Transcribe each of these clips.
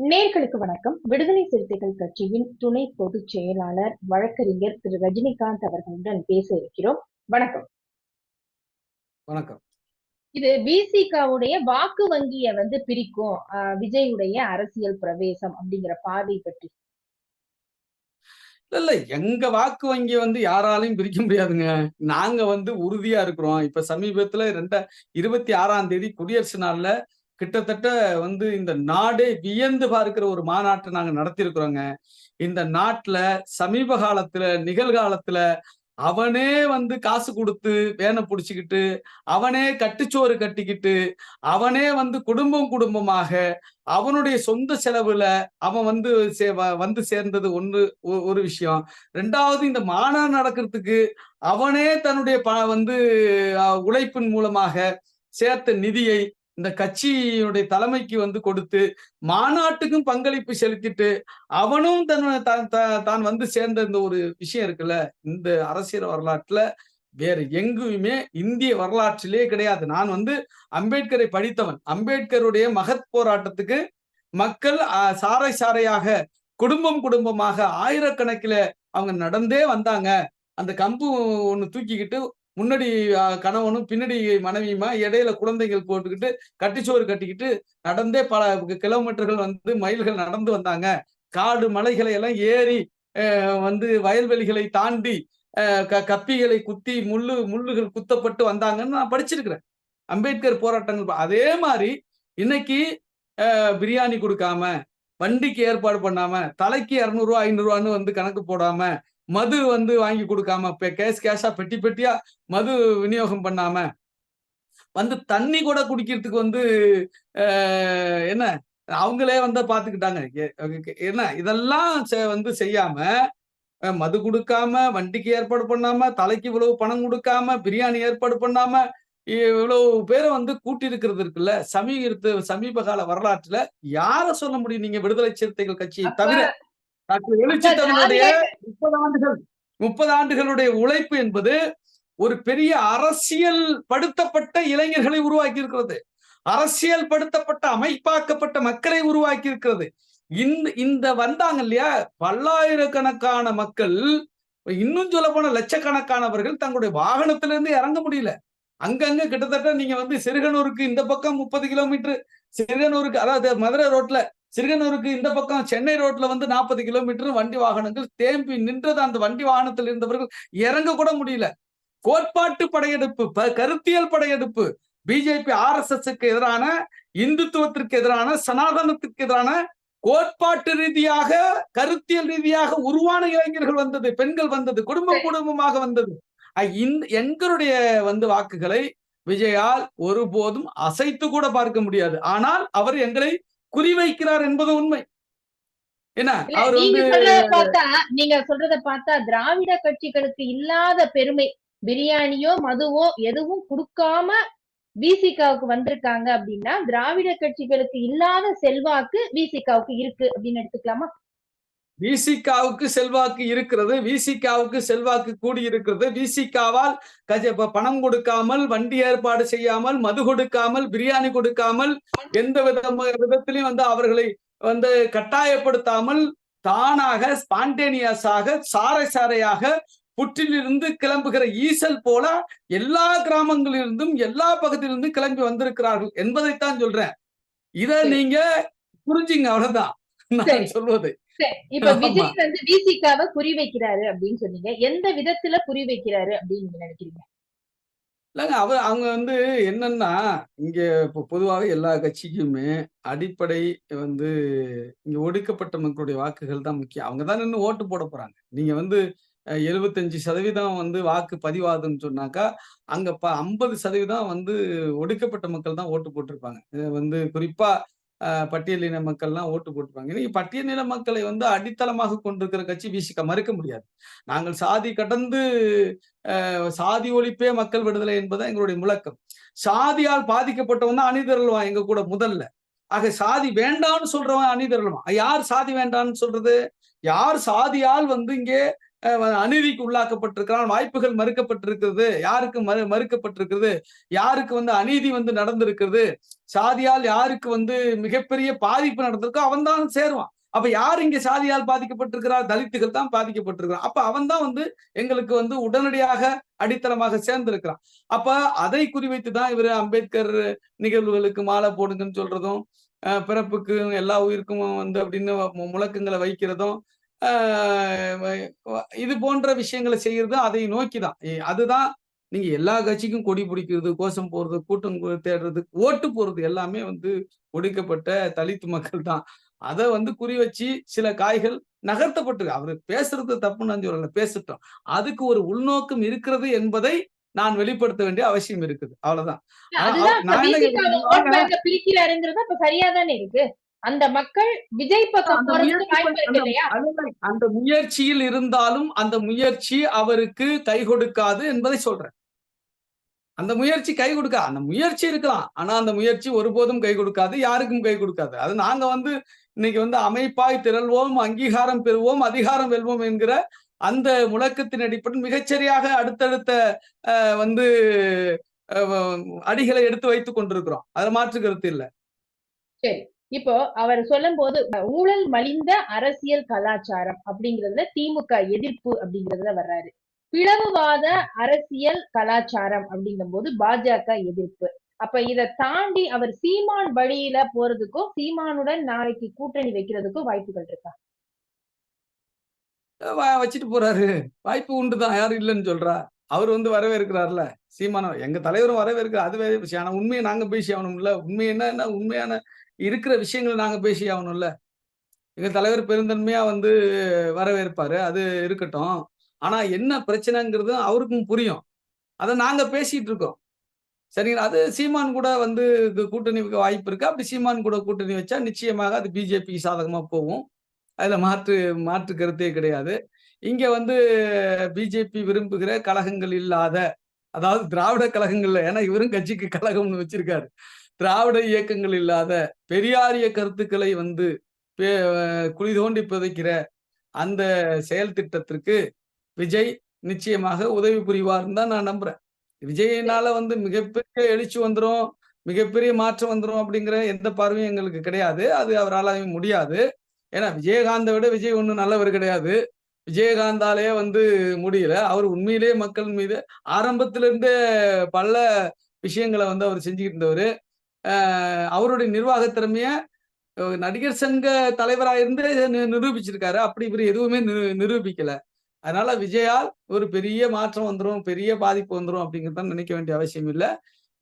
நேர்களுக்கு வணக்கம். விடுதலை சிறுத்தைகள் கட்சியின் துணை பொதுச் செயலாளர் வழக்கறிஞர் திரு. ரஜினிகாந்த் அவர்களுடன் பேச இருக்கிறோம். வணக்கம். வணக்கம். இது பிசிகாவுடைய வாக்கு வங்கிய வந்து பிரிக்கும் விஜயுடைய அரசியல் பிரவேசம் அப்படிங்கிற பார்வை பற்றி. இல்ல இல்ல. எங்க வாக்கு வங்கி வந்து யாராலையும் பிரிக்க முடியாதுங்க. நாங்க வந்து உறுதியா இருக்கிறோம். இப்ப சமீபத்துல ரெண்ட இருபத்தி ஆறாம் தேதி குடியரசு நாள்ல கிட்டத்தட்ட வந்து இந்த நாடே வியந்து பார்க்கிற ஒரு மாநாட்டை நாங்கள் நடத்தியிருக்கிறோங்க. இந்த நாட்டில் சமீப காலத்துல நிகழ்காலத்துல அவனே வந்து காசு கொடுத்து வேனை பிடிச்சிக்கிட்டு அவனே கட்டுச்சோறு கட்டிக்கிட்டு அவனே வந்து குடும்பம் குடும்பமாக அவனுடைய சொந்த செலவுல அவன் வந்து சே- வ- வந்து சேர்ந்தது ஒன்று ஒ- ஒரு விஷயம். ரெண்டாவது இந்த மாநாடு நடக்கிறதுக்கு அவனே தன்னுடைய ப வந்து உழைப்பின் மூலமாக சேர்த்த நிதியை இந்த கட்சியுடைய தலைமைக்கு வந்து கொடுத்து மாநாட்டுக்கும் பங்களிப்பு செலுத்திட்டு அவனும் தன் தான் தான் வந்து சேர்ந்த இந்த ஒரு விஷயம் இருக்குல்ல இந்த அரசியல் வரலாற்றுல வேற எங்குமே இந்திய வரலாற்றிலே கிடையாது. நான் வந்து அம்பேத்கரை படித்தவன். அம்பேத்கருடைய மகத் போராட்டத்துக்கு மக்கள் சாறை சாறையாக குடும்பம் குடும்பமாக ஆயிரக்கணக்கில அவங்க நடந்தே வந்தாங்க. அந்த கம்பு ஒன்று தூக்கிக்கிட்டு முன்னாடி கணவனும் பின்னாடி மனைவியுமா இடையில குழந்தைகள் போட்டுக்கிட்டு கட்டிச்சோறு கட்டிக்கிட்டு நடந்தே பல கிலோமீட்டர்கள் வந்து மைல்கள் நடந்து வந்தாங்க. காடு மலைகளை எல்லாம் ஏறி வந்து வயல்வெளிகளை தாண்டி க- கப்பிகளை குத்தி முள்ளு முள்ளுகள் குத்தப்பட்டு வந்தாங்கன்னு நான் படிச்சிருக்கிறேன். அம்பேத்கர் போராட்டங்கள் அதே மாதிரி இன்னைக்கு பிரியாணி கொடுக்காம வண்டிக்கு ஏற்பாடு பண்ணாம தலைக்கு இரநூறுவா ஐநூறுவான்னு வந்து கணக்கு போடாம மது வந்து வாங்கி கொடுக்காம கேஸ் கேஷா பெட்டி பெட்டியா மது விநியோகம் பண்ணாம வந்து தண்ணி கூட குடிக்கிறதுக்கு வந்து என்ன அவங்களே வந்து பாத்துக்கிட்டாங்க. என்ன இதெல்லாம் வந்து செய்யாம மது கொடுக்காம வண்டிக்கு ஏற்பாடு பண்ணாம தலைக்கு இவ்வளவு பணம் கொடுக்காம பிரியாணி ஏற்பாடு பண்ணாம இவ்வளவு பேரை வந்து கூட்டி இருக்கிறது இருக்குல்ல சமீப சமீப கால வரலாற்றுல யார சொல்ல முடியும்? நீங்க விடுதலை சிறுத்தைகள் கட்சியை தவிர டாக்டர் எழுச்சி தமிழுடைய முப்பது ஆண்டுகள். முப்பது ஆண்டுகளுடைய உழைப்பு என்பது ஒரு பெரிய அரசியல் படுத்தப்பட்ட இளைஞர்களை உருவாக்கி இருக்கிறது அரசியல் படுத்தப்பட்ட அமைப்பாக்கப்பட்ட மக்களை உருவாக்கி இருக்கிறது இந்த இந்த வந்தாங்க இல்லையா? பல்லாயிரக்கணக்கான மக்கள் இன்னும் சொல்ல போன லட்சக்கணக்கானவர்கள் தங்களுடைய வாகனத்திலிருந்து இறங்க முடியல. அங்கங்க கிட்டத்தட்ட நீங்க வந்து சிறுகனூருக்கு இந்த பக்கம் முப்பது கிலோமீட்டர். சிறுகனூருக்கு அதாவது மதுரை ரோட்ல சிறுகனூருக்கு இந்த பக்கம் சென்னை ரோட்ல வந்து நாற்பது கிலோமீட்டர் வண்டி வாகனங்கள் தேம்பி நின்றது. அந்த வண்டி வாகனத்தில் இருந்தவர்கள் இறங்க கூட முடியல. கோட்பாட்டு படையெடுப்பு கருத்தியல் படையெடுப்பு பிஜேபி ஆர்எஸ்எஸ்க்கு எதிரான இந்துத்துவத்திற்கு எதிரான சனாதனத்திற்கு எதிரான கோட்பாட்டு ரீதியாக கருத்தியல் ரீதியாக உருவான இளைஞர்கள் வந்தது பெண்கள் வந்தது குடும்பம் குடும்பமாக வந்தது. எங்களுடைய வந்து வாக்குகளை விஜயால் ஒருபோதும் அசைத்து கூட பார்க்க முடியாது. ஆனால் அவர் எங்களை குறிவைக்கிறார் என்பது உண்மை. நீங்க சொல்றத பார்த்தா நீங்க சொல்றத பார்த்தா திராவிட கட்சிகளுக்கு இல்லாத பெருமை. பிரியாணியோ மதுவோ எதுவும் கொடுக்காம பிசிகாவுக்கு வந்திருக்காங்க அப்படின்னா திராவிட கட்சிகளுக்கு இல்லாத செல்வாக்கு பிசிகாவுக்கு இருக்கு அப்படின்னு எடுத்துக்கலாமா? விசிகாவுக்கு செல்வாக்கு இருக்கிறது விசிகாவுக்கு செல்வாக்கு கூடி இருக்கிறது விசிகாவால் கஜ- பணம் கொடுக்காமல் வண்டி ஏற்பாடு செய்யாமல் மது கொடுக்காமல் பிரியாணி கொடுக்காமல் எந்த விதம் விதத்திலையும் வந்து அவர்களை வந்து கட்டாயப்படுத்தாமல் தானாக ஸ்பான்டேனியஸாக சாறை சாறையாக புற்றிலிருந்து கிளம்புகிற ஈசல் போல எல்லா கிராமங்களிலிருந்தும் எல்லா பகுதியிலிருந்தும் கிளம்பி வந்திருக்கிறார்கள் என்பதைத்தான் சொல்றேன் இத சரி. நீங்க புரிஞ்சுங்க அவ்வளவுதான் சரி. நான் சொல்வது. இப்ப. விஜய் வந்து பிசிகாவை குறி வைக்கிறாரு அப்படின்னு சொன்னீங்க. எந்த விதத்துல குறி வைக்கிறாரு அப்படின்னு நீங்க நினைக்கிறீங்க? இல்லைங்க அவர் அவங்க வந்து என்னன்னா இங்க இப்போ பொதுவாக எல்லா கட்சிக்குமே அடிப்படை வந்து இங்க ஒடுக்கப்பட்ட மக்களுடைய வாக்குகள் தான் முக்கியம். அவங்க தான் நின்று ஓட்டு போட போறாங்க. நீங்க வந்து 75% சதவீதம் வந்து வாக்கு பதிவாதுன்னு சொன்னாக்கா அங்க ப ஐம்பது சதவீதம் வந்து ஒடுக்கப்பட்ட மக்கள் தான் ஓட்டு போட்டிருப்பாங்க. வந்து குறிப்பா பட்டியலின மக்கள்லாம் ஓட்டு போட்டுப்பாங்க இன்னைக்கு பட்டியலின மக்களை வந்து அடித்தளமாக கொண்டிருக்கிற கட்சி விசிக்க மறுக்க முடியாது. நாங்கள் சாதி கடந்து அஹ், சாதி ஒழிப்பே மக்கள் விடுதலை என்பதுதான் எங்களுடைய முழக்கம். சாதியால் பாதிக்கப்பட்டவன் தான் அணிதிரளுவான் எங்க கூட முதல்ல. ஆக சாதி வேண்டாம்னு சொல்றவன் அணிதிரளுவான் யார் சாதி வேண்டாம்னு சொல்றது? யார் சாதியால் வந்து இங்கே அநீதிக்கு உள்ளாக்கப்பட்டிருக்கிறான். வாய்ப்புகள் மறுக்கப்பட்டிருக்கிறது. யாருக்கு மறு மறுக்கப்பட்டிருக்கிறது? யாருக்கு வந்து அநீதி வந்து நடந்திருக்கிறது? சாதியால் யாருக்கு வந்து மிகப்பெரிய பாதிப்பு நடந்திருக்கோ அவன் தான் சேருவான். அப்ப யார் இங்க சாதியால் பாதிக்கப்பட்டிருக்கிறார்? தலித்துகள் தான் பாதிக்கப்பட்டிருக்கிறான் அப்ப அவன் தான் வந்து எங்களுக்கு வந்து உடனடியாக அடித்தளமாக சேர்ந்திருக்கிறான். அப்ப அதை குறிவைத்து தான் இவர் அம்பேத்கர் நிகழ்வுகளுக்கு மாலை போடுங்கன்னு சொல்றதும் அஹ் பிறப்புக்கு எல்லா உயிருக்கும் வந்து அப்படின்னு முழக்கங்களை வைக்கிறதும் இது போன்ற விஷயங்களை செய்யறதும் அதை நோக்கிதான். எ- அதுதான் நீங்க எல்லா கட்சிக்கும் கொடி பிடிக்கிறது கோஷம் போறது கூட்டம் தேடுறது ஓட்டு போறது எல்லாமே வந்து ஒடுக்கப்பட்ட தலித்து மக்கள் தான். அதை வந்து குறி வச்சு சில காய்கள் நகர்த்தப்பட்டிருக்கு அவரு பேசுறது தப்புன்னு நான் சொல்லல பேசட்டும். அதுக்கு ஒரு உள்நோக்கம் இருக்கிறது என்பதை நான் வெளிப்படுத்த வேண்டிய அவசியம் இருக்குது. அவ்வளவுதான். அந்த மக்கள் விஜய் பக்கம் அந்த முயற்சியில் இருந்தாலும் அந்த முயற்சி அவருக்கு கை கொடுக்காது என்பதை சொல்றேன். அந்த முயற்சி கை கொடுக்க அந்த முயற்சி இருக்கலாம். ஆனா அந்த முயற்சி ஒருபோதும் கை கொடுக்காது யாருக்கும் கை கொடுக்காது. அது நாங்க வந்து இன்னைக்கு வந்து அமைப்பாய் திரள்வோம் அங்கீகாரம் பெறுவோம் அதிகாரம் வெல்வோம் என்கிற அந்த முழக்கத்தின் அடிப்படையில் மிகச்சரியாக அடுத்தடுத்த வந்து அடிகளை எடுத்து வைத்துக் கொண்டிருக்கிறோம். அதுல மாற்று கருத்து இல்ல. சரி. இப்போ அவர் சொல்லும் போது ஊழல் மலிந்த அரசியல் கலாச்சாரம் அப்படிங்கறதுல திமுக எதிர்ப்பு அப்படிங்கறதுல வர்றாரு. பிளவுவாத அரசியல் கலாச்சாரம் அப்படிங்கும் போது பாஜக எதிர்ப்பு. அப்ப இத தாண்டி அவர் சீமான் வழியில போறதுக்கும் சீமானுடன் நாளைக்கு கூட்டணி வைக்கிறதுக்கும் வாய்ப்புகள் இருக்கா? வச்சுட்டு போறாரு. வாய்ப்பு உண்டுதான். யாரும் இல்லைன்னு சொல்றா. அவர் வந்து வரவேற்கிறார்ல. சீமானம் எங்க தலைவரும் வரவேற்கிறார். அதுவே விஷயம். ஆனா உண்மையை நாங்க பேசி ஆகணும்ல உண்மை என்ன உண்மையான இருக்கிற விஷயங்களை நாங்க பேசி ஆகணும்ல எங்க தலைவர் பெருந்தன்மையா வந்து வரவேற்பாரு. அது இருக்கட்டும். ஆனா என்ன பிரச்சனைங்கிறது அவருக்கும் புரியும். அதை நாங்க பேசிட்டு இருக்கோம். சரிங்களா அது சீமான் கூட வந்து கூட்டணிக்கு கூட்டணி வாய்ப்பு இருக்கு. அப்படி சீமான் கூட கூட்டணி வச்சா நிச்சயமாக அது பிஜேபி சாதகமா போகும். அதுல மாற்று மாற்று கருத்தே கிடையாது. இங்க வந்து பிஜேபி விரும்புகிற கழகங்கள் இல்லாத அதாவது திராவிட கழகங்கள்ல ஏன்னா இவரும் கட்சிக்கு கழகம்னு வச்சிருக்காரு. திராவிட இயக்கங்கள் இல்லாத பெரியாரிய கருத்துக்களை வந்து குழி தோண்டி புதைக்கிற அந்த செயல் திட்டத்திற்கு விஜய் நிச்சயமாக உதவி புரிவார்னு தான் நான் நம்புறேன். விஜயினால வந்து மிகப்பெரிய எழுச்சி வந்துடும் மிகப்பெரிய மாற்றம் வந்துடும் அப்படிங்கிற எந்த பார்வையும் எங்களுக்கு கிடையாது. அது அவரால் முடியாது. ஏன்னா விஜயகாந்தை விட விஜய் ஒன்றும் நல்லவர் கிடையாது. விஜயகாந்தாலே வந்து முடியல. அவர் உண்மையிலேயே மக்கள் மீது ஆரம்பத்திலிருந்தே பல விஷயங்களை வந்து அவர் செஞ்சுக்கிட்டு இருந்தவர். அவருடைய நிர்வாக திறமைய நடிகர் சங்க தலைவராக இருந்து நிரூபிச்சிருக்காரு. அப்படி இவர் எதுவுமே நிரூபிக்கல. அதனால விஜயால் ஒரு பெரிய மாற்றம் வந்துடும் பெரிய பாதிப்பு வந்துடும் அப்படிங்கிறத நினைக்க வேண்டிய அவசியம் இல்லை.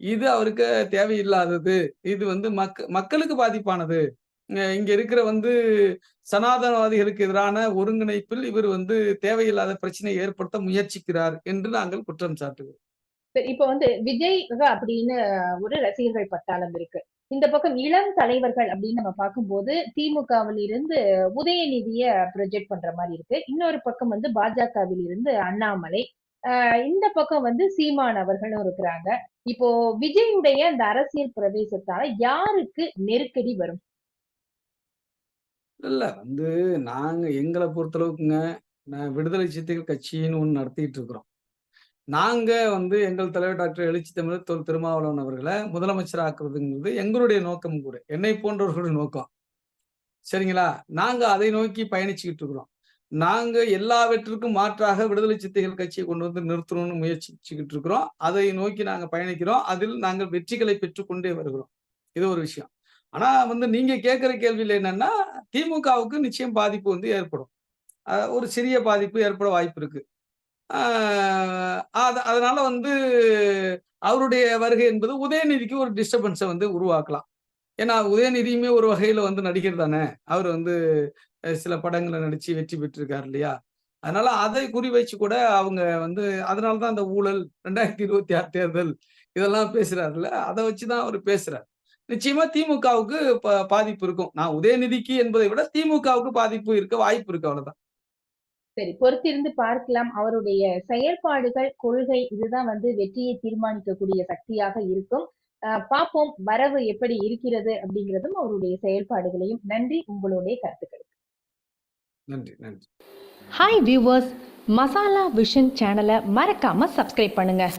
இது அவருக்கு தேவையில்லாதது. இது வந்து மக்க மக்களுக்கு பாதிப்பானது. இங்க இருக்கிற வந்து சனாதனவாதிகளுக்கு எதிரான ஒருங்கிணைப்பில் இவர் வந்து தேவையில்லாத பிரச்சனையை ஏற்படுத்த முயற்சிக்கிறார் என்று நாங்கள் குற்றம் சாட்டுகிறோம். சரி இப்ப வந்து விஜய் அப்படின்னு ஒரு ரசிகர்கள் பட்டாளம் இருக்கு. இந்த பக்கம் இளம் தலைவர்கள் அப்படின்னு நம்ம பார்க்கும்போது திமுகவில் இருந்து உதயநிதிய ப்ரொஜெக்ட் பண்ற மாதிரி இருக்கு. இன்னொரு பக்கம் வந்து பாஜகவில் இருந்து அண்ணாமலை. இந்த பக்கம் வந்து சீமான் அவர்களும் இருக்கிறாங்க. இப்போ விஜயுடைய அந்த அரசியல் பிரவேசத்தால யாருக்கு நெருக்கடி வரும்? இல்ல வந்து நாங்க எங்களை பொறுத்தளவுக்குங்க நான் விடுதலை சிறுத்தைகள் கட்சின்னு ஒன்று நடத்திட்டு இருக்கிறோம். நாங்க வந்து எங்கள் தலைவர் டாக்டர் எழுச்சி தமிழர் தொல் திருமாவளவன் அவர்களை முதலமைச்சர் ஆக்குறதுங்கிறது எங்களுடைய நோக்கம் கூட. என்னை போன்றவர்களுடைய நோக்கம். சரிங்களா? நாங்க அதை நோக்கி பயணிச்சுக்கிட்டு இருக்கிறோம். நாங்க எல்லாவற்றிற்கும் மாற்றாக விடுதலை சித்தைகள் கட்சியை கொண்டு வந்து நிறுத்தணும்னு முயற்சிச்சுக்கிட்டு இருக்கிறோம். அதை நோக்கி நாங்க பயணிக்கிறோம். அதில் நாங்கள் வெற்றிகளை பெற்றுக்கொண்டே வருகிறோம். இது ஒரு விஷயம். ஆனா வந்து நீங்க கேட்கிற கேள்வியில் என்னன்னா திமுகவுக்கு நிச்சயம் பாதிப்பு வந்து ஏற்படும். ஒரு சிறிய பாதிப்பு ஏற்பட வாய்ப்பு இருக்கு. அது அதனால வந்து அவருடைய வருகை என்பது உதயநிதிக்கு ஒரு டிஸ்டர்பன்ஸை வந்து உருவாக்கலாம். ஏன்னா உதயநிதியுமே ஒரு வகையில வந்து நடிகர் தானே. அவர் வந்து சில படங்களை நடிச்சு வெற்றி பெற்றிருக்காரு இல்லையா? அதனால அதை குறி வச்சு கூட அவங்க வந்து அதனாலதான் அந்த ஊழல் ரெண்டாயிரத்தி இருபத்தி ஆறு தேர்தல் இதெல்லாம் பேசுறாருல்ல. அதை வச்சுதான் அவர் பேசுறார். நிச்சயமா திமுகவுக்கு பாதிப்பு இருக்கும். நான் உதயநிதிக்கு என்பதை விட திமுகவுக்கு பாதிப்பு இருக்க வாய்ப்பு இருக்கு அவ்வளவுதான். சரி பொறுத்திருந்து பார்க்கலாம். அவருடைய செயல்பாடுகள் கொள்கை இதுதான் வந்து வெற்றியை தீர்மானிக்கக்கூடிய சக்தியாக இருக்கும். பார்ப்போம் வரவு எப்படி இருக்கிறது அப்படிங்கிறதும் அவருடைய செயல்பாடுகளையும். நன்றி உங்களுடைய கருத்துக்கள். நன்றி நன்றி. ஹாய் வியூவர்ஸ் மசாலா விஷன் சேனலை மறக்காமல் சப்ஸ்கிரைப் பண்ணுங்கள்